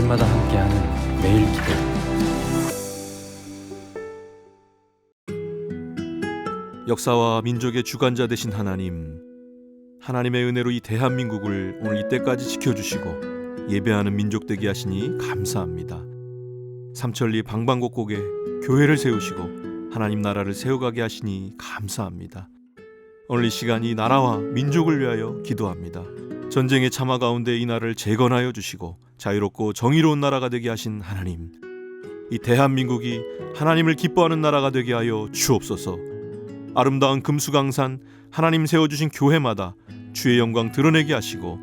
아침마다 함께하는 매일 기도 역사와 민족의 주관자 되신 하나님, 하나님의 은혜로 이 대한민국을 오늘 이때까지 지켜주시고 예배하는 민족 되게 하시니 감사합니다. 삼천리 방방곡곡에 교회를 세우시고 하나님 나라를 세워가게 하시니 감사합니다. 오늘 이 시간 이 나라와 민족을 위하여 기도합니다. 전쟁의 참화 가운데 이 나라를 재건하여 주시고 자유롭고 정의로운 나라가 되게 하신 하나님, 이 대한민국이 하나님을 기뻐하는 나라가 되게 하여 주옵소서. 아름다운 금수강산 하나님 세워주신 교회마다 주의 영광 드러내게 하시고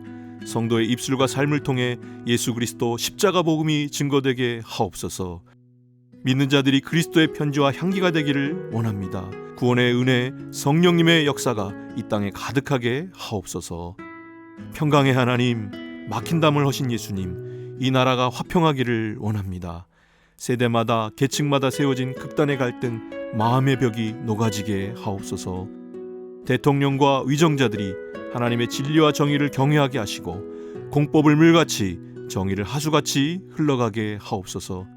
성도의 입술과 삶을 통해 예수 그리스도 십자가 복음이 증거되게 하옵소서. 믿는 자들이 그리스도의 편지와 향기가 되기를 원합니다. 구원의 은혜, 성령님의 역사가 이 땅에 가득하게 하옵소서. 평강의 하나님, 막힌 담을 허신 예수님, 이 나라가 화평하기를 원합니다. 세대마다 계층마다 세워진 극단의 갈등, 마음의 벽이 녹아지게 하옵소서. 대통령과 위정자들이 하나님의 진리와 정의를 경외하게 하시고 공법을 물같이 정의를 하수같이 흘러가게 하옵소서.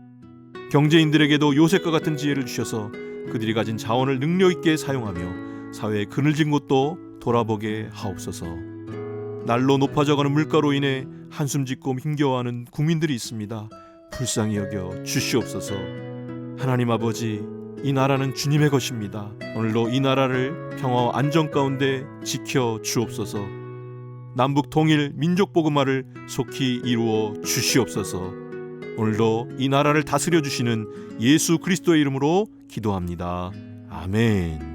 경제인들에게도 요셉과 같은 지혜를 주셔서 그들이 가진 자원을 능력 있게 사용하며 사회의 그늘진 곳도 돌아보게 하옵소서. 날로 높아져가는 물가로 인해 한숨 짓고 힘겨워하는 국민들이 있습니다. 불쌍히 여겨 주시옵소서. 하나님 아버지, 이 나라는 주님의 것입니다. 오늘도 이 나라를 평화와 안정 가운데 지켜 주옵소서. 남북 통일 민족 복음화를 속히 이루어 주시옵소서. 오늘도 이 나라를 다스려 주시는 예수 그리스도의 이름으로 기도합니다. 아멘.